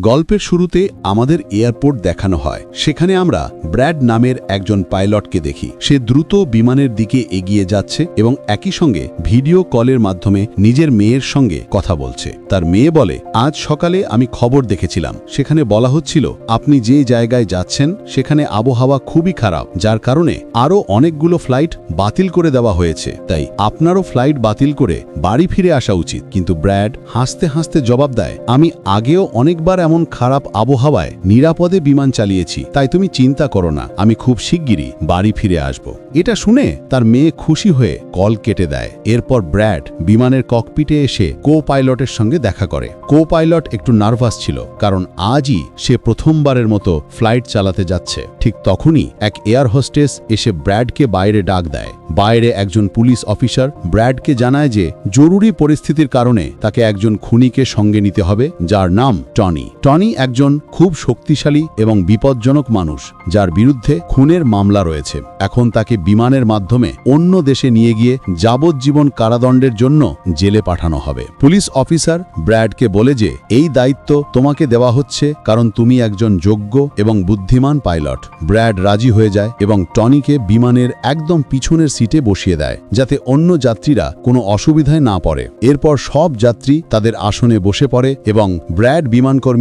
গল্পের শুরুতে আমাদের এয়ারপোর্ট দেখানো হয়। সেখানে আমরা ব্র্যাড নামের একজন পাইলটকে দেখি। সে দ্রুত বিমানের দিকে এগিয়ে যাচ্ছে এবং একই সঙ্গে ভিডিও কলের মাধ্যমে নিজের মেয়ের সঙ্গে কথা বলছে। তার মেয়ে বলে, আজ সকালে আমি খবর দেখেছিলাম। সেখানে বলা হচ্ছিল, আপনি যে জায়গায় যাচ্ছেন, সেখানে আবহাওয়া খুবই খারাপ, যার কারণে আরও অনেকগুলো ফ্লাইট বাতিল করে দেওয়া হয়েছে। তাই আপনারও ফ্লাইট বাতিল করে বাড়ি ফিরে আসা উচিত। কিন্তু ব্র্যাড হাসতে হাসতে জবাব দেয়, আমি আগেও অনেকবার এমন খারাপ আবহাওয়ায় নিরাপদে বিমান চালিয়েছি, তাই তুমি চিন্তা করো না, আমি খুব শিগগিরই বাড়ি ফিরে আসব। এটা শুনে তার মেয়ে খুশি হয়ে কল কেটে দেয়। এরপর ব্র্যাড বিমানের ককপিটে এসে কো পাইলটের সঙ্গে দেখা করে। কো পাইলট একটু নার্ভাস ছিল, কারণ আজই সে প্রথমবারের মতো ফ্লাইট চালাতে যাচ্ছে। ঠিক তখনই এক এয়ার হোস্টেস এসে ব্র্যাডকে বাইরে ডাক দেয়। বাইরে একজন পুলিশ অফিসার ব্র্যাডকে জানায় যে, জরুরি পরিস্থিতির কারণে তাকে একজন খুনিকে সঙ্গে নিতে হবে, যার নাম টনি। টনি একজন খুব শক্তিশালী এবং বিপজ্জনক মানুষ, যার বিরুদ্ধে খুনের মামলা রয়েছে। এখন তাকে বিমানের মাধ্যমে অন্য দেশে নিয়ে গিয়ে যাবজ্জীবন কারাদণ্ডের জন্য জেলে পাঠানো হবে। পুলিশ অফিসার ব্র্যাডকে বলে যে, এই দায়িত্ব তোমাকে দেওয়া হচ্ছে কারণ তুমি একজন যোগ্য এবং বুদ্ধিমান পাইলট। ব্র্যাড রাজি হয়ে যায় এবং টনিকে বিমানের একদম পিছনের সিটে বসিয়ে দেয়, যাতে অন্য যাত্রীরা কোনো অসুবিধায় না পড়ে। এরপর সব যাত্রী তাদের আসনে বসে পড়ে এবং ব্র্যাড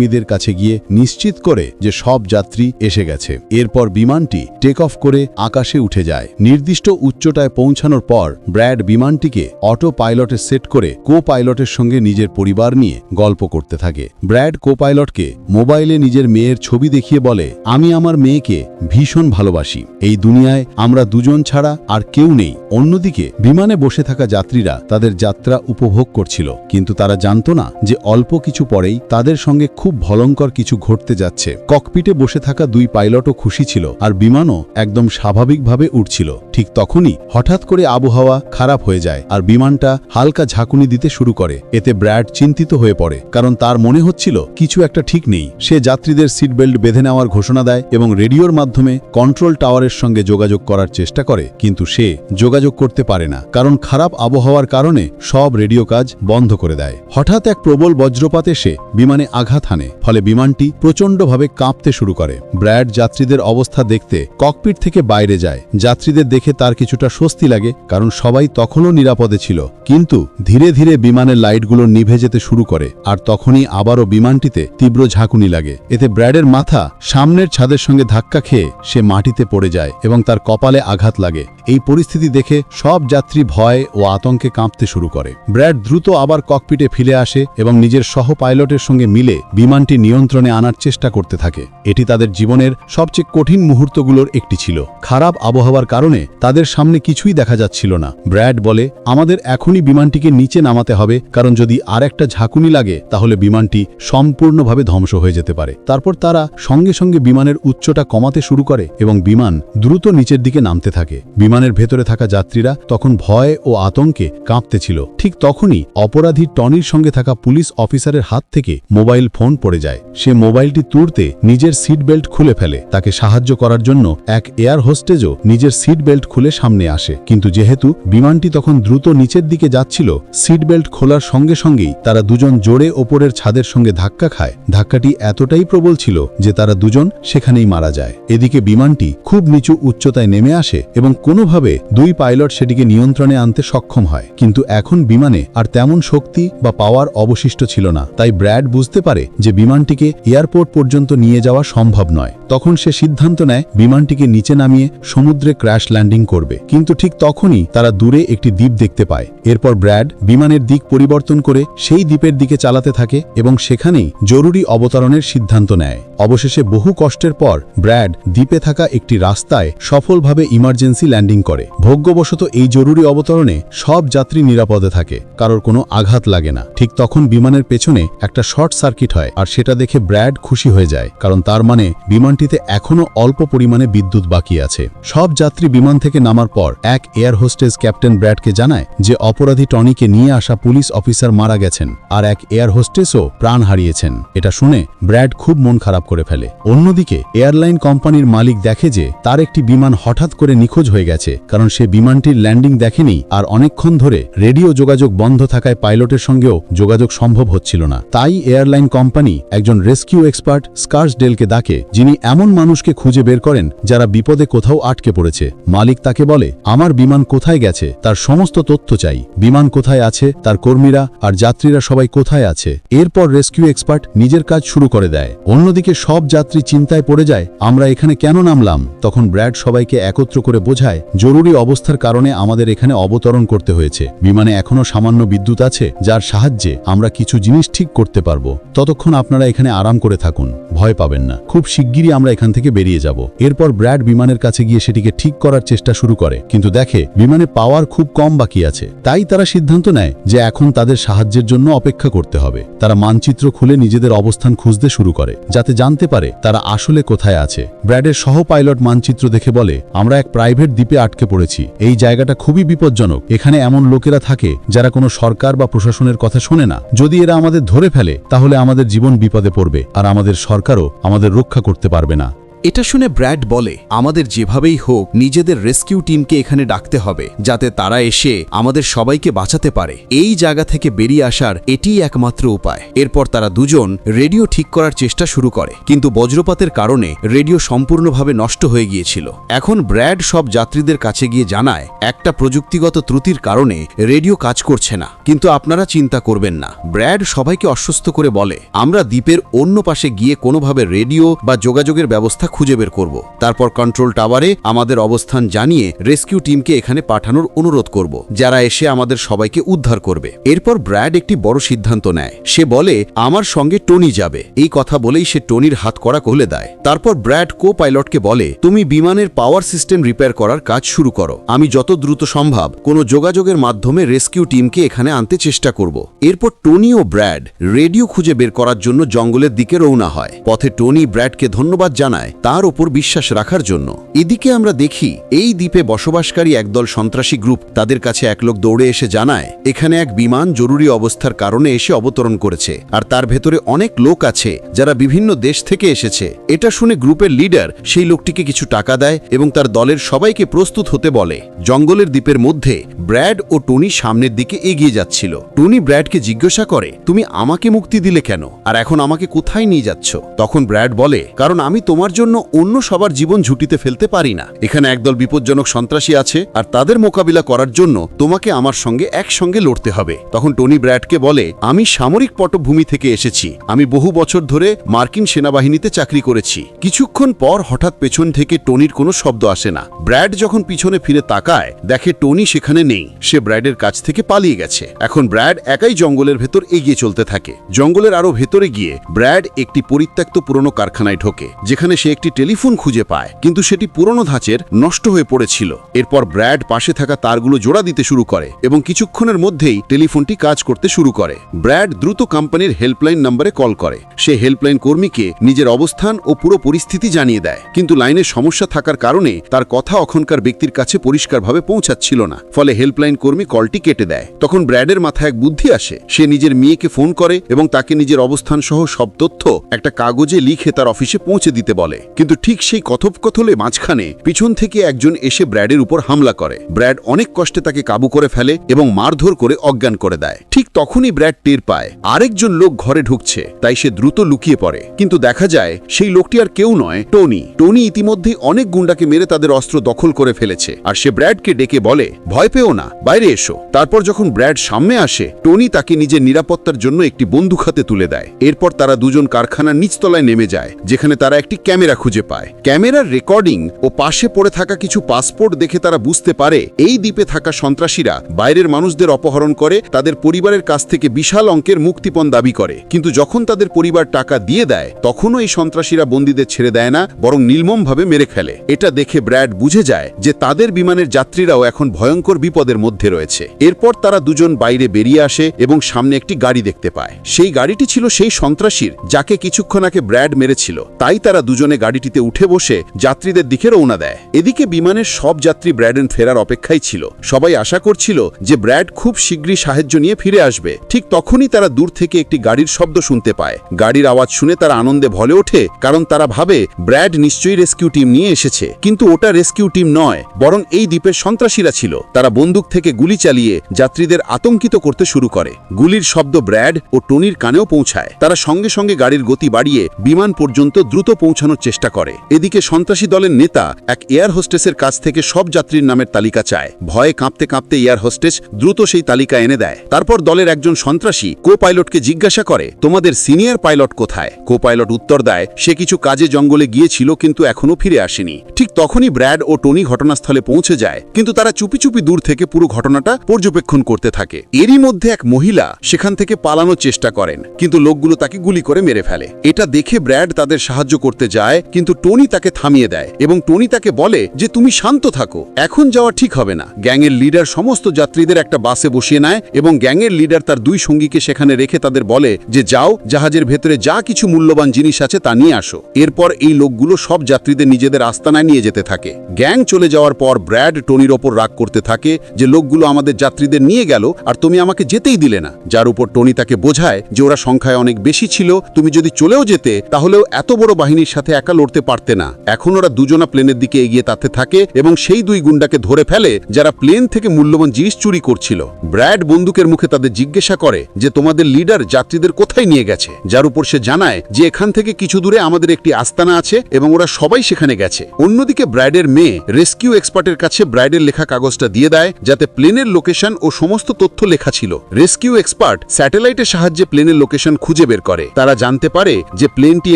বিমানকর্মীদের কাছে গিয়ে নিশ্চিত করে যে সব যাত্রী এসে গেছে। এরপর বিমানটি টেক অফ করে আকাশে উঠে যায়। নির্দিষ্ট উচ্চতায় পৌঁছানোর পর ব্র্যাড বিমানটিকে অটো পাইলটে সেট করে কো পাইলটের সঙ্গে নিজের পরিবার নিয়ে গল্প করতে থাকে। ব্র্যাড কো পাইলটকে মোবাইলে নিজের মেয়ের ছবি দেখিয়ে বলে, আমি আমার মেয়েকে ভীষণ ভালোবাসি। এই দুনিয়ায় আমরা দুজন ছাড়া আর কেউ নেই। অন্যদিকে বিমানে বসে থাকা যাত্রীরা তাদের যাত্রা উপভোগ করছিল, কিন্তু তারা জানত না যে অল্প কিছু পরেই তাদের সঙ্গে খুব ভয়ঙ্কর কিছু ঘটতে যাচ্ছে। ককপিটে বসে থাকা দুই পাইলটও খুশি ছিল আর বিমানও একদম স্বাভাবিকভাবে উঠছিল ঠিক তখনই হঠাৎ করে আবহাওয়া খারাপ হয়ে যায় আর বিমানটা হালকা ঝাঁকুনি দিতে শুরু করে। এতে ব্র্যাড চিন্তিত হয়ে পড়ে, কারণ তার মনে হচ্ছিল কিছু একটা ঠিক নেই। সে যাত্রীদের সিট বেল্ট বেঁধে নেওয়ার ঘোষণা দেয় এবং রেডিওর মাধ্যমে কন্ট্রোল টাওয়ারের সঙ্গে যোগাযোগ করার চেষ্টা করে, কিন্তু সে যোগাযোগ করতে পারে না, কারণ খারাপ আবহাওয়ার কারণে সব রেডিও কাজ বন্ধ করে দেয়। হঠাৎ এক প্রবল বজ্রপাত এসে বিমানে আঘাত হানে ফলে বিমানটি প্রচণ্ডভাবে কাঁপতে শুরু করে। ব্র্যাড যাত্রীদের অবস্থা দেখতে ককপিট থেকে বাইরে যায়। যাত্রীদের দেখে তার কিছুটা স্বস্তি লাগে, কারণ সবাই তখনও নিরাপদে ছিল। কিন্তু ধীরে ধীরে বিমানের লাইটগুলো নিভে যেতে শুরু করে, আর তখনই আবারও বিমানটিতে তীব্র ঝাঁকুনি লাগে। এতে ব্র্যাডের মাথা সামনের ছাদের সঙ্গে ধাক্কা খেয়ে সে মাটিতে পড়ে যায় এবং তার কপালে আঘাত লাগে। এই পরিস্থিতি দেখে সব যাত্রী ভয় ও আতঙ্কে কাঁপতে শুরু করে। ব্র্যাড দ্রুত আবার ককপিটে ফিরে আসে এবং নিজের সহ পাইলটের সঙ্গে মিলে বিমানটি নিয়ন্ত্রণে আনার চেষ্টা করতে থাকে। এটি তাদের জীবনের সবচেয়ে কঠিন মুহূর্তগুলোর একটি ছিল। খারাপ আবহাওয়ার কারণে তাদের সামনে কিছুই দেখা যাচ্ছিল না। ব্র্যাড বলে, আমাদের এখনই বিমানটিকে নিচে নামাতে হবে, কারণ যদি আর একটা ঝাঁকুনি লাগে, তাহলে বিমানটি সম্পূর্ণভাবে ধ্বংস হয়ে যেতে পারে। তারপর তারা সঙ্গে সঙ্গে বিমানের উচ্চটা কমাতে শুরু করে এবং বিমান দ্রুত নিচের দিকে নামতে থাকে। বিমানের ভেতরে থাকা যাত্রীরা তখন ভয় ও আতঙ্কে কাঁপতেছিল। ঠিক তখনই অপরাধী টনির সঙ্গে থাকা পুলিশ অফিসারের হাত থেকে মোবাইল ফোন পড়ে যায়। সে মোবাইলটি তুলতে নিজের সিট বেল্ট খুলে ফেলে। তাকে সাহায্য করার জন্য এক এয়ার হোস্টেজও নিজের সিট বেল্ট খুলে সামনে আসে। কিন্তু যেহেতু বিমানটি তখন দ্রুত নিচের দিকে যাচ্ছিল সিট বেল্ট খোলার সঙ্গে সঙ্গেই তারা দুজন জোরে ওপরের ছাদের সঙ্গে ধাক্কা খায়। ধাক্কাটি এতটাই প্রবল ছিল যে তারা দুজন সেখানেই মারা যায়। এদিকে বিমানটি খুব নিচু উচ্চতায় নেমে আসে এবং কোনোভাবে দুই পাইলট সেটিকে নিয়ন্ত্রণে আনতে সক্ষম হয়, কিন্তু এখন বিমানে আর তেমন শক্তি বা পাওয়ার অবশিষ্ট ছিল না, তাই ব্র্যাড বুঝতে পারে যে বিমানটিকে এয়ারপোর্ট পর্যন্ত নিয়ে যাওয়া সম্ভব নয়। তখন সে সিদ্ধান্ত নেয়, বিমানটিকে নিচে নামিয়ে সমুদ্রে ক্র্যাশ ল্যান্ডিং করবে, কিন্তু ঠিক তখনই তারা দূরে একটি দ্বীপ দেখতে পায়। এরপর ব্র্যাড বিমানের দিক পরিবর্তন করে সেই দ্বীপের দিকে চালাতে থাকে এবং সেখানেই জরুরি অবতরণের সিদ্ধান্ত নেয়। অবশেষে বহু কষ্টের পর ব্র্যাড দ্বীপে থাকা একটি রাস্তায় সফলভাবে ইমার্জেন্সি ল্যান্ডিং করে। ভোগ্যবশত এই জরুরি অবতরণে সব যাত্রী নিরাপদে থাকে, কারোর কোনো আঘাত লাগে না। ঠিক তখন বিমানের পেছনে একটা শর্ট সার্কিট হয়, আর সেটা দেখে ব্র্যাড খুশি হয়ে যায়, কারণ তার মানে বিমানটিতে এখনও অল্প পরিমাণে বিদ্যুৎ বাকি আছে। সব যাত্রী বিমান থেকে নামার পর এক এয়ার হোস্টেস ক্যাপ্টেন ব্র্যাডকে জানায় যে অপরাধী টনিকে নিয়ে আসা পুলিশ অফিসার মারা গেছেন, আর এক এয়ার হোস্টেসও প্রাণ হারিয়েছেন। এটা শুনে ব্র্যাড খুব মন খারাপ করে ফেলে। অন্যদিকে এয়ারলাইন কোম্পানির মালিক দেখে যে তার একটি বিমান হঠাৎ করে নিখোঁজ হয়ে গেছে। কারণ সে বিমানটির ল্যান্ডিং দেখেনি আর অনেকক্ষণ ধরে রেডিও যোগাযোগ বন্ধ থাকায় পাইলটের সঙ্গেও যোগাযোগ সম্ভব হচ্ছিল না। তাই এয়ারলাইন কোম্পানি একজন রেস্কিউ এক্সপার্ট স্কার্স ডেলকে ডাকে, যিনি এমন মানুষকে খুঁজে বের করেন যারা বিপদে কোথাও আটকে পড়েছে। মালিক তাকে বলে, আমার বিমান কোথায় গেছে? তার সমস্ত তথ্য চাই। বিমান কোথায় আছে, তার কর্মীরা আর যাত্রীরা সবাই কোথায় আছে? এরপর রেস্কিউ এক্সপার্ট নিজের কাজ শুরু করে দেয়। অন্যদিকে সব যাত্রী চিন্তায় পড়ে যায়, আমরা এখানে কেন নামলাম? তখন ব্র্যাড সবাইকে একত্র করে বোঝায় জরুরি অবস্থার কারণে আমাদের এখানে অবতরণ করতে হয়েছে। বিমানে এখনও সামান্য বিদ্যুৎ আছে, যার সাহায্যে আমরা কিছু জিনিস ঠিক করতে পারব। ততক্ষণ আপনারা এখানে আরাম করে থাকুন, ভয় পাবেন না। খুব শিগগিরই আমরা এখান থেকে বেরিয়ে যাব। এরপর ব্র্যাড বিমানের কাছে গিয়ে সেটিকে ঠিক করার চেষ্টা শুরু করে। কিন্তু দেখে, বিমানে পাওয়ার খুব কম বাকি আছে। তাই তারা সিদ্ধান্ত নেয় যে এখন তাদের সাহায্যের জন্য অপেক্ষা করতে হবে। তারা মানচিত্র খুলে নিজেদের অবস্থান খুঁজতে শুরু করে, যাতে জানতে পারে তারা আসলে কোথায় আছে। ব্র্যাডের সহ পাইলট মানচিত্র দেখে বলে, আমরা এক প্রাইভেট দ্বীপে আটকে পড়েছি। এই জায়গাটা খুবই বিপজ্জনক। এখানে এমন লোকেরা থাকে যারা কোনো সরকার বা প্রশাসনের কথা শোনে না। যদি এরা আমাদের ধরে ফেলে, তাহলে আমাদের জীবন বিপদে পড়বে আর আমাদের সরকারও আমাদের রক্ষা করতে পারবে না। এটা শুনে ব্র্যাড বলে, আমাদের যেভাবেই হোক, নিজেদের রেস্কিউ টিমকে এখানে ডাকতে হবে, যাতে তারা এসে আমাদের সবাইকে বাঁচাতে পারে। এই জায়গা থেকে বেরিয়ে আসার এটিই একমাত্র উপায়। এরপর তারা দুজন রেডিও ঠিক করার চেষ্টা শুরু করে, কিন্তু বজ্রপাতের কারণে রেডিও সম্পূর্ণভাবে নষ্ট হয়ে গিয়েছিল। এখন ব্র্যাড সব যাত্রীদের কাছে গিয়ে জানায়, একটা প্রযুক্তিগত ত্রুটির কারণে রেডিও কাজ করছে না, কিন্তু আপনারা চিন্তা করবেন না। ব্র্যাড সবাইকে অস্বস্ত করে বলে, আমরা দ্বীপের অন্য পাশে গিয়ে কোনোভাবে রেডিও বা যোগাযোগের ব্যবস্থা খুঁজে বের করব। তারপর কন্ট্রোল টাওয়ারে আমাদের অবস্থান জানিয়ে রেস্কিউ টিমকে এখানে পাঠানোর অনুরোধ করব, যারা এসে আমাদের সবাইকে উদ্ধার করবে। এরপর ব্র্যাড একটি বড় সিদ্ধান্ত নেয়। সে বলে, আমার সঙ্গে টনি যাবে। এই কথা বলেই সে টনির হাত করা খুলে দেয়। তারপর ব্র্যাড কো পাইলটকে বলে, তুমি বিমানের পাওয়ার সিস্টেম রিপেয়ার করার কাজ শুরু করো। আমি যত দ্রুত সম্ভব কোনো যোগাযোগের মাধ্যমে রেস্কিউ টিমকে এখানে আনতে চেষ্টা করব। এরপর টনি ও ব্র্যাড রেডিও খুঁজে বের করার জন্য জঙ্গলের দিকে রওনা হয়। পথে টনি ব্র্যাডকে ধন্যবাদ জানায় তার ওপর বিশ্বাস রাখার জন্য। এদিকে আমরা দেখি, এই দ্বীপে বসবাসকারী একদল সন্ত্রাসী গ্রুপ তাদের কাছে এক লোক দৌড়ে এসে জানায়, এখানে এক বিমান জরুরি অবস্থার কারণে এসে অবতরণ করেছে, আর তার ভেতরে অনেক লোক আছে, যারা বিভিন্ন দেশ থেকে এসেছে। এটা শুনে গ্রুপের লিডার সেই লোকটিকে কিছু টাকা দেয় এবং তার দলের সবাইকে প্রস্তুত হতে বলে। জঙ্গলের দ্বীপের মধ্যে ব্র্যাড ও টনি সামনের দিকে এগিয়ে যাচ্ছিল। টনি ব্র্যাডকে জিজ্ঞাসা করে, তুমি আমাকে মুক্তি দিলে কেন? আর এখন আমাকে কোথায় নিয়ে যাচ্ছ? তখন ব্র্যাড বলে, কারণ আমি তোমার জন্য অন্য সবার জীবন ঝুঁটিতে ফেলতে পারি না। এখানে একদল বিপজ্জনক সন্ত্রাসী আছে আর তাদের মোকাবিলা করার জন্য তোমাকে আমার সঙ্গে একসঙ্গে লড়তে হবে। তখন টনি ব্র্যাডকে বলে, আমি সামরিক পটভূমি থেকে এসেছি। আমি বহু বছর ধরে মার্কিন সেনাবাহিনীতে চাকরি করেছি। কিছুক্ষণ পর হঠাৎ পেছন থেকে টনির কোনো শব্দ আসে না। ব্র্যাড যখন পিছনে ফিরে তাকায়, দেখে টনি সেখানে নেই। সে ব্র্যাডের কাছ থেকে পালিয়ে গেছে। এখন ব্র্যাড একাই জঙ্গলের ভেতর এগিয়ে চলতে থাকে। জঙ্গলের আরও ভেতরে গিয়ে ব্র্যাড একটি পরিত্যক্ত পুরনো কারখানায় ঢোকে, যেখানে সে একটি টেলিফোন খুঁজে পায়, কিন্তু সেটি পুরনো ধাঁচের নষ্ট হয়ে পড়েছিল। এরপর ব্র্যাড পাশে থাকা তারগুলো জোড়া দিতে শুরু করে এবং কিছুক্ষণের মধ্যেই টেলিফোনটি কাজ করতে শুরু করে। ব্র্যাড দ্রুত কোম্পানির হেল্পলাইন নম্বরে কল করে। সে হেল্পলাইন কর্মীকে নিজের অবস্থান ও পুরো পরিস্থিতি জানিয়ে দেয়, কিন্তু লাইনের সমস্যা থাকার কারণে তার কথা অখনকার ব্যক্তির কাছে পরিষ্কারভাবে পৌঁছাচ্ছিল না। ফলে হেল্পলাইন কর্মী কলটি কেটে দেয়। তখন ব্র্যাডের মাথায় এক বুদ্ধি আসে। সে নিজের মেয়েকে ফোন করে এবং তাকে নিজের অবস্থান সহ সব তথ্য একটা কাগজে লিখে তার অফিসে পৌঁছে দিতে বলে। কিন্তু ঠিক সেই কথোপকথলে মাঝখানে পিছন থেকে একজন এসে ব্র্যাডের উপর হামলা করে। ব্র্যাড অনেক কষ্টে তাকে কাবু করে ফেলে এবং মারধর করে অজ্ঞান করে দেয়। ঠিক তখনই ব্র্যাড টের পায়, আরেকজন লোক ঘরে ঢুকছে, তাই সে দ্রুত লুকিয়ে পড়ে। কিন্তু দেখা যায়, সেই লোকটি আর কেউ নয়, টনি। টনি ইতিমধ্যেই অনেক গুন্ডাকে মেরে তাদের অস্ত্র দখল করে ফেলেছে। আর সে ব্র্যাডকে ডেকে বলে, ভয় পেও না, বাইরে এসো। তারপর যখন ব্র্যাড সামনে আসে, টনি তাকে নিজের নিরাপত্তার জন্য একটি বন্দুক হাতে তুলে দেয়। এরপর তারা দুজন কারখানার নিচতলায় নেমে যায়, যেখানে তারা একটি ক্যামেরা খুঁজে পায়। ক্যামেরার রেকর্ডিং ও পাশে পড়ে থাকা কিছু পাসপোর্ট দেখে তারা বুঝতে পারে, এই দ্বীপে থাকা সন্ত্রাসীরা বাইরের মানুষদের অপহরণ করে, তাদের পরিবারের কাছ থেকে বিশাল অঙ্কের মুক্তিপণ দাবি করে। কিন্তু যখন তাদের পরিবার টাকা দিয়ে দেয়, তখনও এই সন্ত্রাসীরা বন্দীদের ছেড়ে দেয় না, বরং নির্মমভাবে মেরে ফেলে। এটা দেখে ব্র্যাড বুঝে যায় যে তাদের বিমানের যাত্রীরাও এখন ভয়ঙ্কর বিপদের মধ্যে রয়েছে। এরপর তারা দুজন বাইরে বেরিয়ে আসে এবং সামনে একটি গাড়ি দেখতে পায়। সেই গাড়িটি ছিল সেই সন্ত্রাসীর, যাকে কিছুক্ষণ আগে ব্র্যাড মেরেছিল। তাই তারা দুজনে গাড়িটিতে উঠে বসে যাত্রীদের দিকে রওনা দেয়। এদিকে বিমানের সব যাত্রী ব্র্যাডেন ফেরার অপেক্ষায় ছিল। সবাই আশা করছিল যে ব্র্যাড খুব শীঘ্রই সাহায্য নিয়ে ফিরে আসবে। ঠিক তখনই তারা দূর থেকে একটি গাড়ির শব্দ শুনতে পায়। গাড়ির আওয়াজ শুনে তারা আনন্দে ভলে ওঠে, কারণ তারা ভাবে ব্র্যাড নিশ্চয়ই রেস্কিউ টিম নিয়ে এসেছে। কিন্তু ওটা রেস্কিউ টিম নয়, বরং এই দ্বীপের সন্ত্রাসীরা ছিল। তারা বন্দুক থেকে গুলি চালিয়ে যাত্রীদের আতঙ্কিত করতে শুরু করে। গুলির শব্দ ব্র্যাড ও টনির কানেও পৌঁছায়। তারা সঙ্গে সঙ্গে গাড়ির গতি বাড়িয়ে বিমান পর্যন্ত দ্রুত পৌঁছানোর চেষ্টা করে। এদিকে সন্ত্রাসী দলের নেতা এক এয়ার হোস্টেসের কাছ থেকে সব যাত্রীর নামের তালিকা চায়। ভয়ে কাঁপতে কাঁপতে এয়ার হোস্টেস দ্রুত সেই তালিকা এনে দেয়। তারপর দলের একজন সন্ত্রাসী কো পাইলটকে জিজ্ঞাসা করে, তোমাদের সিনিয়র পাইলট কোথায়? কো পাইলট উত্তর দেয়, সে কিছু কাজে জঙ্গলে গিয়েছিল কিন্তু এখনও ফিরে আসেনি। ঠিক তখনই ব্র্যাড ও টনি ঘটনাস্থলে পৌঁছে যায়, কিন্তু তারা চুপি চুপি দূর থেকে পুরো ঘটনাটা পর্যবেক্ষণ করতে থাকে। এরই মধ্যে এক মহিলা সেখান থেকে পালানোর চেষ্টা করেন, কিন্তু লোকগুলো তাকে গুলি করে মেরে ফেলে। এটা দেখে ব্র্যাড তাদের সাহায্য করতে যায় কিন্তু টনি তাকে থামিয়ে দেয় এবং টনি তাকে বলে যে তুমি শান্ত থাকো, এখন যাওয়া ঠিক হবে না। গ্যাংয়ের লিডার সমস্ত যাত্রীদের একটা বাসে বসিয়ে নেয় এবং গ্যাংয়ের লিডার তার দুই সঙ্গীকে সেখানে রেখে তাদের বলে যে যাও, জাহাজের ভেতরে যা কিছু মূল্যবান জিনিস আছে তা নিয়ে আসো। এরপর এই লোকগুলো সব যাত্রীদের নিজেদের আস্তানায় নিয়ে যেতে থাকে। গ্যাং চলে যাওয়ার পর ব্র্যাড টনির ওপর রাগ করতে থাকে যে লোকগুলো আমাদের যাত্রীদের নিয়ে গেল আর তুমি আমাকে যেতেই দিলে না। যার উপর টনি তাকে বোঝায় যে ওরা সংখ্যায় অনেক বেশি ছিল, তুমি যদি চলেও যেতে, তাহলেও এত বড় বাহিনীর সাথে একা লড়তে পারতে না। এখন ওরা দুজনা প্লেনের দিকে এগিয়ে তাতে থাকে এবং সেই দুই গুন্ডাকে ধরে ফেলে যারা প্লেন থেকে মূল্যবান জিনিস চুরি করছিল। ব্র্যাড বন্দুকের মুখে তাদের জিজ্ঞাসা করে যে, তোমাদের লিডার যাত্রীদের কোথায় নিয়ে গেছে? যার উপর সে জানায় যে, এখান থেকে কিছু দূরে আমাদের একটি আস্তানা আছে এবং ওরা সবাই সেখানে গেছে। অন্যদিকে ব্র্যাডের মেয়ে রেস্কিউ এক্সপার্টের কাছে ব্র্যাডের লেখা কাগজটা দিয়ে দেয়, যাতে প্লেনের লোকেশন ও সমস্ত তথ্য লেখা ছিল। রেস্কিউ এক্সপার্ট স্যাটেলাইটের সাহায্যে প্লেনের লোকেশন খুঁজে বের করে। তারা জানতে পারে যে প্লেনটি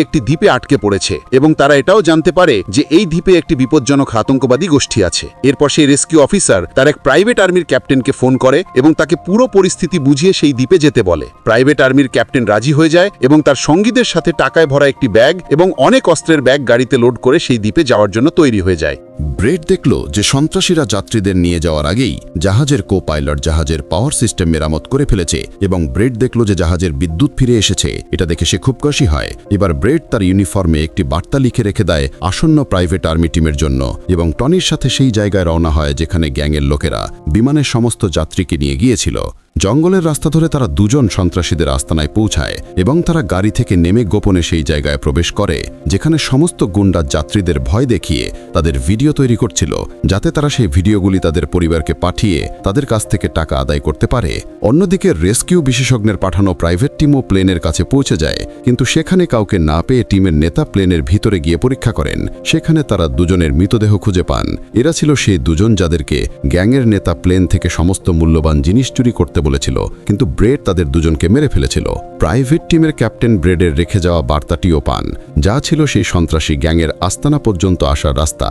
একটি দ্বীপে আটকে পড়েছে এবং তারা এটাও জানতে পারে যে এই দ্বীপে একটি বিপজ্জনক আতঙ্কবাদী গোষ্ঠী আছে। এরপর সেই রেস্কিউ অফিসার তার এক প্রাইভেট আর্মির ক্যাপ্টেনকে ফোন করে এবং তাকে পুরো পরিস্থিতি বুঝিয়ে সেই দ্বীপে যেতে বলে। প্রাইভেট আর্মির ক্যাপ্টেন রাজি হয়ে যায় এবং তার সঙ্গীদের সাথে টাকায় ভরা একটি ব্যাগ এবং অনেক অস্ত্রের ব্যাগ গাড়িতে লোড করে সেই দ্বীপে যাওয়ার জন্য তৈরি হয়ে যায়। ব্রেড দেখল যে সন্ত্রাসীরা যাত্রীদের নিয়ে যাওয়ার আগেই জাহাজের কো পাইলট জাহাজের পাওয়ার সিস্টেম মেরামত করে ফেলেছে এবং ব্রেড দেখল যে জাহাজের বিদ্যুৎ ফিরে এসেছে। এটা দেখে সে খুব খুশি হয়। এবার ব্রেড তার ইউনিফর্মে একটি বার্তা লিখে রেখে দেয় আসন্ন প্রাইভেট আর্মি টিমের জন্য এবং টনির সাথে সেই জায়গায় রওনা হয় যেখানে গ্যাংয়ের লোকেরা বিমানের সমস্ত যাত্রীকে নিয়ে গিয়েছিল। জঙ্গলের রাস্তা ধরে তারা দুজন সন্ত্রাসীদের আস্তানায় পৌঁছায় এবং তারা গাড়ি থেকে নেমে গোপনে সেই জায়গায় প্রবেশ করে, যেখানে সমস্ত গুন্ডা যাত্রীদের ভয় দেখিয়ে তাদের ভিডিও তৈরি করছিল, যাতে তারা সেই ভিডিওগুলি তাদের পরিবারকে পাঠিয়ে তাদের কাছ থেকে টাকা আদায় করতে পারে। অন্যদিকে রেস্কিউ বিশেষজ্ঞের পাঠানো প্রাইভেট টিমও প্লেনের কাছে পৌঁছে যায়, কিন্তু সেখানে কাউকে না পেয়ে টিমের নেতা প্লেনের ভিতরে গিয়ে পরীক্ষা করেন। সেখানে তারা দুজনের মৃতদেহ খুঁজে পান। এরা ছিল সেই দুজন যাদেরকে গ্যাংয়ের নেতা প্লেন থেকে সমস্ত মূল্যবান জিনিস চুরি করতে বলেছিল, কিন্তু ব্রেড তাদের দুজনকে মেরে ফেলেছিল। প্রাইভেট টিমের ক্যাপ্টেন ব্রেডের রেখে যাওয়া বার্তাটিও পান। যা ছিল সেই সন্ত্রাসী গ্যাংয়ের আস্তানা পর্যন্ত আসার রাস্তা।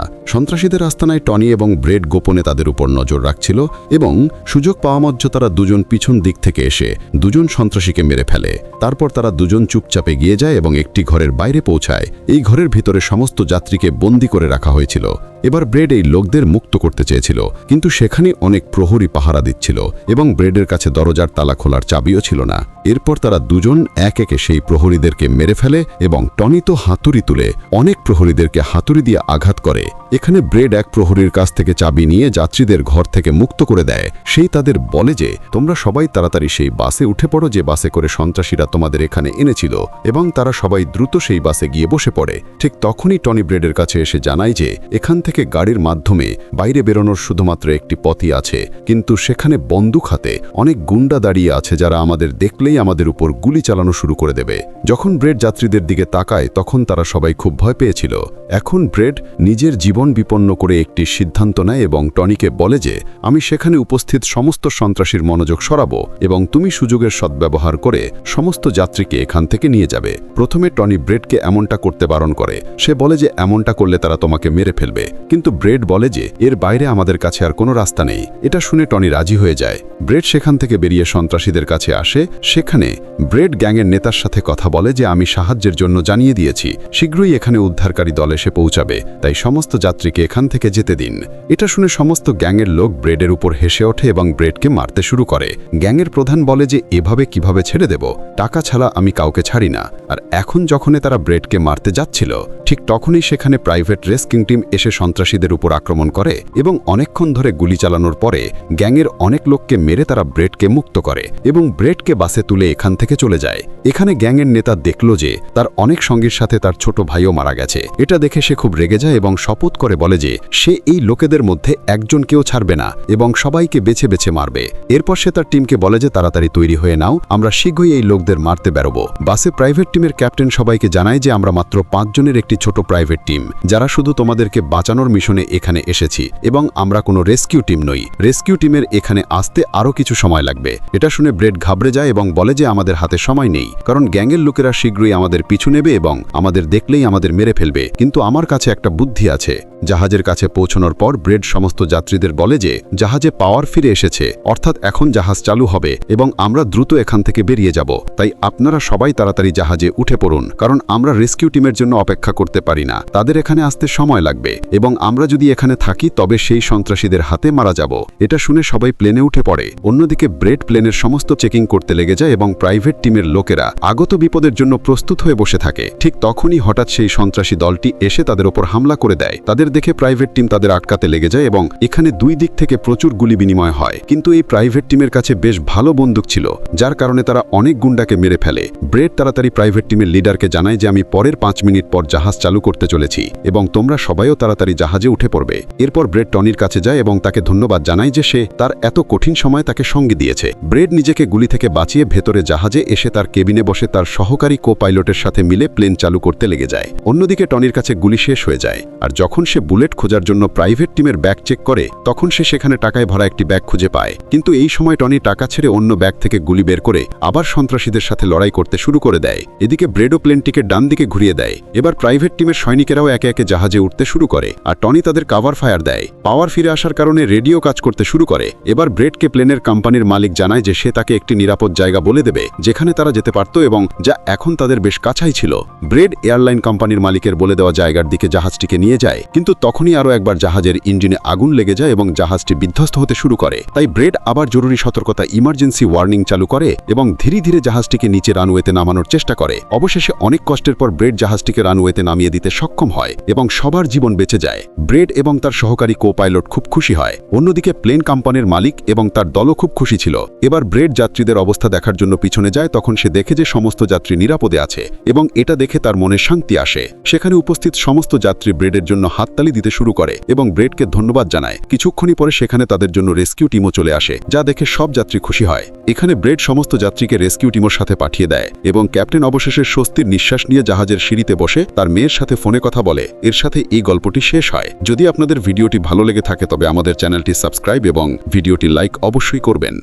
সন্ত্রাসীদের আস্তানায় টনি এবং ব্রেড গোপনে তাদের উপর নজর রাখছিল এবং সুযোগ পাওয়া মধ্য তারা দুজন পিছন দিক থেকে এসে দুজন সন্ত্রাসীকে মেরে ফেলে। তারপর তারা দুজন চুপচাপে গিয়ে যায় এবং একটি ঘরের বাইরে পৌঁছায়। এই ঘরের ভিতরে সমস্ত যাত্রীকে বন্দি করে রাখা হয়েছিল। এবার ব্রেড এই লোকদের মুক্ত করতে চেয়েছিল, কিন্তু সেখানে অনেক প্রহরী পাহারা দিচ্ছিল এবং ব্রেডের কাছে দরজার তালা খোলার চাবিও ছিল না। এরপর তারা দুজন এক একে সেই প্রহরীদেরকে মেরে ফেলে এবং টনি তো হাতুড়ি তুলে অনেক প্রহরীদেরকে হাতুড়ি দিয়ে আঘাত করে। এখানে ব্রেড এক প্রহরীর কাছ থেকে চাবি নিয়ে যাত্রীদের ঘর থেকে মুক্ত করে দেয়। সেই তাদের বলে যে, তোমরা সবাই তাড়াতাড়ি সেই বাসে উঠে পড়ো যে বাসে করে সন্ত্রাসীরা তোমাদের এখানে এনেছিল এবং তারা সবাই দ্রুত সেই বাসে গিয়ে বসে পড়ে। ঠিক তখনই টনি ব্রেডের কাছে এসে জানায় যে, এখান থেকে গাড়ির মাধ্যমে বাইরে বেরোনোর শুধুমাত্র একটি পথই আছে। কিন্তু সেখানে বন্দুক হাতে অনেক গুন্ডা দাঁড়িয়ে আছে যারা আমাদের দেখলেই আমাদের উপর গুলি চালানো শুরু করে দেবে। যখন ব্রেড যাত্রীদের দিকে তাকায়, তখন তারা সবাই খুব ভয় পেয়েছিল। এখন ব্রেড নিজের জীবন বিপন্ন করে একটি সিদ্ধান্ত নেয় এবং টনিকে বলে যে, আমি সেখানে উপস্থিত সমস্ত সন্ত্রাসীর মনোযোগ সরাবো এবং তুমি সুযোগের সদ্ব্যবহার করে সমস্ত যাত্রীকে এখান থেকে নিয়ে যাবে। প্রথমে টনি ব্রেডকে এমনটা করতে বারণ করে। সে বলে যে, এমনটা করলে তারা তোমাকে মেরে ফেলবে। কিন্তু ব্রেড বলে যে, এর বাইরে আমাদের কাছে আর কোনো রাস্তা নেই। এটা শুনে টনি রাজি হয়ে যায়। ব্রেড সেখান থেকে বেরিয়ে সন্ত্রাসীদের কাছে আসে। সেখানে ব্রেড গ্যাংয়ের নেতার সাথে কথা বলে যে, আমি সাহায্যের জন্য জানিয়ে দিয়েছি। শীঘ্রই এখানে উদ্ধারকারী দল এসে পৌঁছাবে। তাই সমস্ত যাত্রীকে এখান থেকে যেতে দিন। এটা শুনে সমস্ত গ্যাংয়ের লোক ব্রেডের উপর হেসে ওঠে এবং ব্রেডকে মারতে শুরু করে। গ্যাংয়ের প্রধান বলে যে, এভাবে কীভাবে ছেড়ে দেব? টাকা ছাড়া আমি কাউকে ছাড়ি না। আর এখন যখনই তারা ব্রেডকে মারতে যাচ্ছিল, ঠিক তখনই সেখানে প্রাইভেট রেস্কিং টিম এসে সন্ত্রাসীদের উপর আক্রমণ করে এবং অনেকক্ষণ ধরে গুলি চালানোর পরে গ্যাংয়ের অনেক লোককে মেরে তারা ব্রেডকে মুক্ত করে এবং ব্রেডকে বাসে তুলে এখান থেকে চলে যায়। এখানে গ্যাংয়ের নেতা দেখল যে তার অনেক সঙ্গীর সাথে তার ছোট ভাইও মারা গেছে। এটা দেখে সে খুব রেগে যায় এবং শপথ করে বলে যে সে এই লোকেদের মধ্যে একজনকেও ছাড়বে না এবং সবাইকে বেছে বেছে মারবে। এরপর সে তার টিমকে বলে যে, তাড়াতাড়ি তৈরি হয়ে নাও, আমরা শীঘ্রই এই লোকদের মারতে বেরোবো। বাসে প্রাইভেট টিমের ক্যাপ্টেন সবাইকে জানায় যে, আমরা মাত্র পাঁচজনের একটি ছোট প্রাইভেট টিম, যারা শুধু তোমাদেরকে বাঁচানোর মিশনে এখানে এসেছি এবং আমরা কোনো রেস্কিউ টিম নই। রেস্কিউ টিমের এখানে আসতে আরও কিছু সময় লাগবে। এটা শুনে ব্রেড ঘাবড়ে যায় এবং বলে যে আমাদের হাতে সময় নেই। কারণ গ্যাংয়ের লোকেরা শীঘ্রই আমাদের পিছু নেবে এবং আমাদের দেখলেই আমাদের মেরে ফেলবে। কিন্তু আমার কাছে একটা বুদ্ধি আছে। জাহাজের কাছে পৌঁছানোর পর ব্রেড সমস্ত যাত্রীদের বলে যে, জাহাজে পাওয়ার ফিরে এসেছে। অর্থাৎ এখন জাহাজ চালু হবে এবং আমরা দ্রুত এখান থেকে বেরিয়ে যাব। তাই আপনারা সবাই তাড়াতাড়ি জাহাজে উঠে পড়ুন। কারণ আমরা রেস্কিউ টিমের জন্য অপেক্ষা করতে পারি না। তাদের এখানে আসতে সময় লাগবে এবং আমরা যদি এখানে থাকি, তবে সেই সন্ত্রাসীদের হাতে মারা যাব। এটা শুনে সবাই প্লেনে উঠে পড়ে। অন্যদিকে ব্রেড প্লেনের সমস্ত চেকিং করতে লেগে যায় এবং প্রাইভেট টিমের লোকেরা আগত বিপদের জন্য প্রস্তুত হয়ে বসে থাকে। ঠিক তখনই হঠাৎ সেই সন্ত্রাসী দলটি এসে তাদের ওপর হামলা করে দেয়। তাদের দেখে প্রাইভেট টিম তাদের আটকাতে লেগে যায় এবং এখানে দুই দিক থেকে প্রচুর গুলি বিনিময় হয়। কিন্তু এই প্রাইভেট টিমের কাছে বেশ ভালো বন্দুক ছিল, যার কারণে তারা অনেক গুন্ডাকে মেরে ফেলে। ব্রেড তাড়াতাড়ি প্রাইভেট টিমের লিডারকে জানায় যে, আমি পরের পাঁচ মিনিট পর জাহাজ চালু করতে চলেছি এবং তোমরা সবাইও তাড়াতাড়ি জাহাজে উঠে পড়বে। এরপর ব্রেড টনির কাছে যায় এবং তাকে ধন্যবাদ জানায় যে সে তার এত কঠিন সময় তাকে সঙ্গে দিয়েছে। ব্রেড নিজেকে গুলি থেকে বাঁচিয়ে ভেতরে জাহাজে এসে তার কেবিনে বসে তার সহকারী কো পাইলটের সাথে মিলে প্লেন চালু করতে লেগে যায়। অন্যদিকে টনির কাছে গুলি শেষ হয়ে যায়। আর যখন সে বুলেট খোঁজার জন্য প্রাইভেট টিমের ব্যাগ চেক করে, তখন সে সেখানে টাকায় ভরা একটি ব্যাগ খুঁজে পায়। কিন্তু এই সময় টনি টাকা ছেড়ে অন্য ব্যাগ থেকে গুলি বের করে আবার সন্ত্রাসীদের সাথে লড়াই করতে শুরু করে দেয়। এদিকে ব্রেডো প্লেনটিকে ডান দিকে ঘুরিয়ে দেয়। এবার প্রাইভেট টিমের সৈনিকেরাও একে একে জাহাজে উঠতে শুরু করে। আর টনি তাদের কাভার ফায়ার দেয়। পাওয়ার ফিরে আসার কারণে রেডিও কাজ করতে শুরু করে। এবার ব্রেডকে প্লেনের কোম্পানির মালিক জানায় যে সে তাকে একটি নিরাপদ জায়গা বলে দেবে, যেখানে তারা যেতে পারত এবং যা এখন তাদের বেশ কাছাই ছিল। ব্রেড এয়ারলাইন কোম্পানির মালিকের বলে দেওয়া জায়গার দিকে জাহাজটিকে নিয়ে যায়, কিন্তু তখনই আরও একবার জাহাজের ইঞ্জিনে আগুন লেগে যায় এবং জাহাজটি বিধ্বস্ত হতে শুরু করে। তাই ব্রেড আবার জরুরি সতর্কতা ইমার্জেন্সি ওয়ার্নিং চালু করে এবং ধীরে ধীরে জাহাজটিকে নিচে রানওয়েতে নামানোর চেষ্টা করে। অবশেষে অনেক কষ্টের পর ব্রেড জাহাজটিকে রানওয়েতে নামিয়ে দিতে সক্ষম হয় এবং সবার জীবন বেঁচে যায়। ব্রেড এবং তার সহকারী কো পাইলট খুব খুশি হয়। অন্যদিকে প্লেন কোম্পানির মালিক এবং তার দলও খুব খুশি ছিল। এবার ব্রেড যাত্রীদের অবস্থা দেখার জন্য পিছনে যায়, তখন সে দেখে যে সমস্ত যাত্রী নিরাপদে আছে এবং এটা দেখে তার মনে শান্তি আসে। সেখানে উপস্থিত সমস্ত যাত্রী ব্রেডের জন্য হাততালি দিতে শুরু করে এবং ব্রেডকে ধন্যবাদ জানায়। কিছুক্ষণই পরে সেখানে তাদের জন্য রেস্কিউ টিমও চলে আসে, যা দেখে সব যাত্রী খুশি হয়। এখানে ব্রেড সমস্ত যাত্রীকে রেস্কিউ টিমের সাথে পাঠিয়ে দেয় এবং ক্যাপ্টেন অবশেষে স্বস্তির নিঃশ্বাস নিয়ে জাহাজের সিঁড়িতে বসে তার মেয়ের সাথে ফোনে কথা বলে। এর সাথে এই গল্পটি শেষ হয়। যদি আপনাদের ভিডিওটি ভালো লেগে থাকে, তবে আমাদের চ্যানেলটি সাবস্ক্রাইব এবং ভিডিওটি লাইক অবশ্যই করবেন।